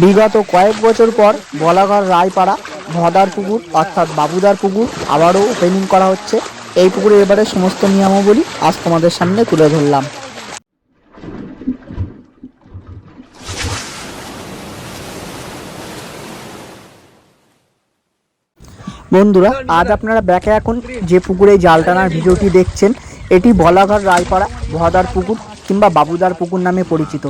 বিগত কয়েক বছর পর বলাগড় রায়পাড়া, ভদার পুকুর, অর্থাৎ বাবুদার পুকুর আবারও ওপেনিং করা হচ্ছে। এই পুকুরে এবারে সমস্ত নিয়মাবলী আজ তোমাদের সামনে তুলে ধরলাম। বন্ধুরা, আজ আপনারা ব্যাকে এখন যে পুকুরে জাল টানার ভিডিওটি দেখছেন, এটি বলাঘর রায়পাড়া, ভদার পুকুর কিংবা বাবুদার পুকুর নামে পরিচিত।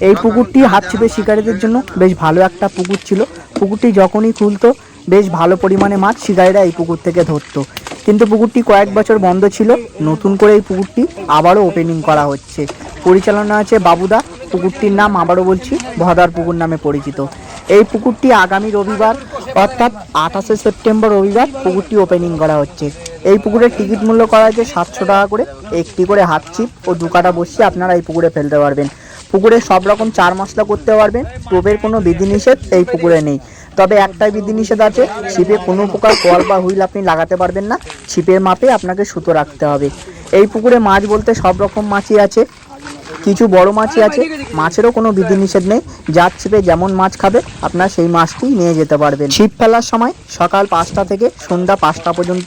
এই পুকুরটি হাত ছিপে শিকারীদের জন্য বেশ ভালো একটা পুকুর ছিল। পুকুরটি যখনই খুলতো, বেশ ভালো পরিমাণে মাছ শিকারীরা এই পুকুর থেকে ধরতো। কিন্তু পুকুরটি কয়েক বছর বন্ধ ছিল। নতুন করে এই পুকুরটি আবারও ওপেনিং করা হচ্ছে। পরিচালনা আছে বাবুদা। পুকুরটির নাম আবারও বলছি, ভদার পুকুর নামে পরিচিত। এই পুকুরটি আগামী রবিবার, অর্থাৎ আঠাশে সেপ্টেম্বর রবিবার পুকুরটি ওপেনিং করা হচ্ছে। এই পুকুরের টিকিট মূল্য করা হয়েছে সাতশো টাকা করে। একটি করে হাত ছিপ ও দু কাটা বসিয়ে আপনারা এই পুকুরে ফেলতে পারবেন। পুকুরে সব রকম চার মশলা করতে পারবেন। টোপের কোনো বিধিনিষেধ এই পুকুরে নেই। তবে একটাই বিধিনিষেধ আছে, ছিপে কোনো প্রকার কল বা হুইল আপনি লাগাতে পারবেন না। ছিপের মাপে আপনাকে সুতো রাখতে হবে। এই পুকুরে মাছ বলতে সব রকম মাছই আছে। কিছু বড় মাছই আছে। মাছেরও কোনো বিধিনিষেধ নেই। যার ছিপে যেমন মাছ খাবে, আপনার সেই মাছটি নিয়ে যেতে পারবেন। ছিপ ফেলার সময় সকাল পাঁচটা থেকে সন্ধ্যা পাঁচটা পর্যন্ত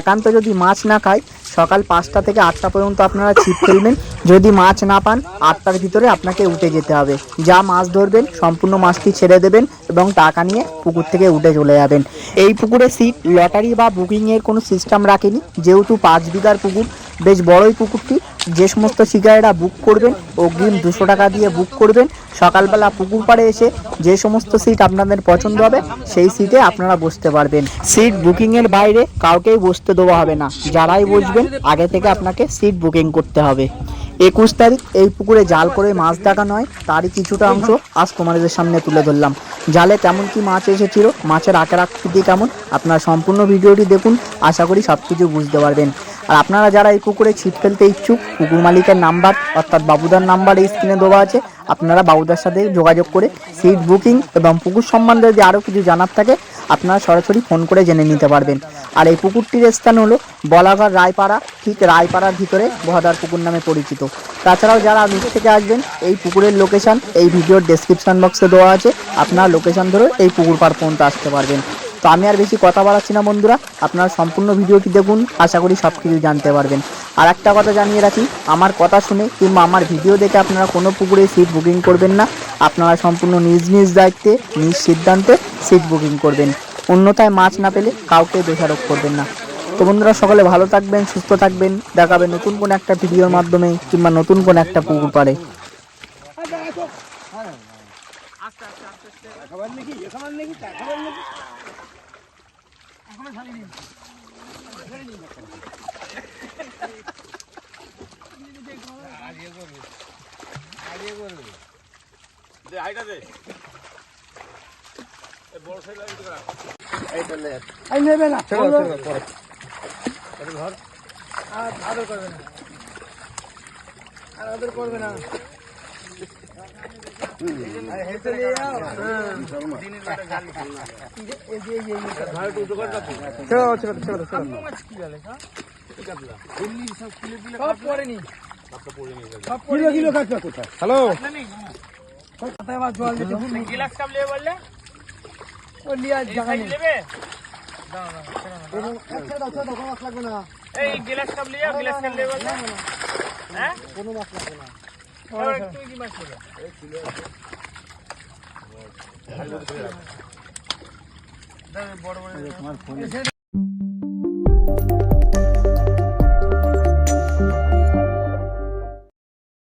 একান্ত যদি মাছ না খায় সকাল পাঁচটা থেকে আটটা পর্যন্ত আপনারা ছিপ ফেলবেন। যদি মাছ না পান, আটটার ভিতরে আপনাকে উঠে যেতে হবে। যা মাছ ধরবেন, সম্পূর্ণ মাছটি ছেড়ে দেবেন এবং টাকা নিয়ে পুকুর থেকে উঠে চলে যাবেন। এই পুকুরে সিট লটারি বা বুকিংয়ের কোনো সিস্টেম রাখেনি। যেহেতু পাঁচ বিঘার পুকুর বেশ বড়ই পুকুরটি। যে সমস্ত শিকারীরা বুক করবেন, অগ্রিম দুশো টাকা দিয়ে বুক করবেন, সকালবেলা পুকুর পাড়ে এসে যে সমস্ত সিট আপনাদের পছন্দ হবে, সেই সিটে আপনারা বসতে পারবেন। সিট বুকিংয়ের বাইরে কাউকেই বসতে দেওয়া হবে না। যারাই বসবেন, আগে থেকে আপনাকে সিট বুকিং করতে হবে। একুশ তারিখ এই পুকুরে জাল করে মাছ দেখানো নয়, তারই কিছুটা অংশ আজ তোমাদের সামনে তুলে ধরলাম। জালে কেমন কি মাছ এসেছিল, মাছের আকার আকৃতি কেমন, আপনারা সম্পূর্ণ ভিডিওটি দেখুন। আশা করি সব কিছু বুঝতে পারবেন। আর আপনারা যারা এই পুকুরে ছিপ ফেলতে ইচ্ছুক, কুকুর মালিকের নাম্বার অর্থাৎ বাবুদার নাম্বার এই স্ক্রিনে দেওয়া আছে, আপনারা বাবুদার সাথে যোগাযোগ করে সিট বুকিং এবং পুকুর সম্বন্ধে যদি আরও কিছু জানার থাকে, আপনারা সরাসরি ফোন করে জেনে নিতে পারবেন। আর এই পুকুরটির স্থান হলো বলাঘর রায়পাড়া, ঠিক রায়পাড়ার ভিতরে বহাদার পুকুর নামে পরিচিত। তাছাড়াও যারা দূর থেকে আসবেন, এই পুকুরের লোকেশন এই ভিডিওর ডেসক্রিপশন বক্সে দেওয়া আছে, আপনারা লোকেশন ধরে এই পুকুর পার পর্যন্ত আসতে পারবেন। তো আমি আর বেশি কথা বাড়াচ্ছি না, বন্ধুরা। আপনারা সম্পূর্ণ ভিডিওটি দেখুন, আশা করি সব কিছু জানতে পারবেন। আর একটা কথা জানিয়ে রাখি, আমার কথা শুনে কিংবা আমার ভিডিও দেখে আপনারা কোনো পুকুরে সিট বুকিং করবেন না। আপনারা সম্পূর্ণ নিজ নিজ দায়িত্বে, নিজ সিদ্ধান্তে সিট বুকিং করবেন। অন্যথায় মাছ না পেলে কাউকে দোষারোপ করবেন না। তো বন্ধুরা, সকলে ভালো থাকবেন, সুস্থ থাকবেন। দেখাবে নতুন কোনো একটা ভিডিওর মাধ্যমে কিংবা নতুন কোনো একটা পুকুর পাড়ে। খাবার নাকি? এ খাবার নাকি? তা খাবার নাকি? এখনও ছাড়িনি ছাড়িনি আগে করবে। আগে করবে। দে হাইটা দে। বড় সাইজ লাগবে করা এইটা লে আর আদর করবে না। হ্যালো গিলাস কাপ নেবে বললে নেবে এই গিলাস কাপ নিয়ে গিলাস কাপ নেবে বললে হ্যাঁ কোনো মাছ লাগবে না তুমি কি মাছ নেবে বড় বড়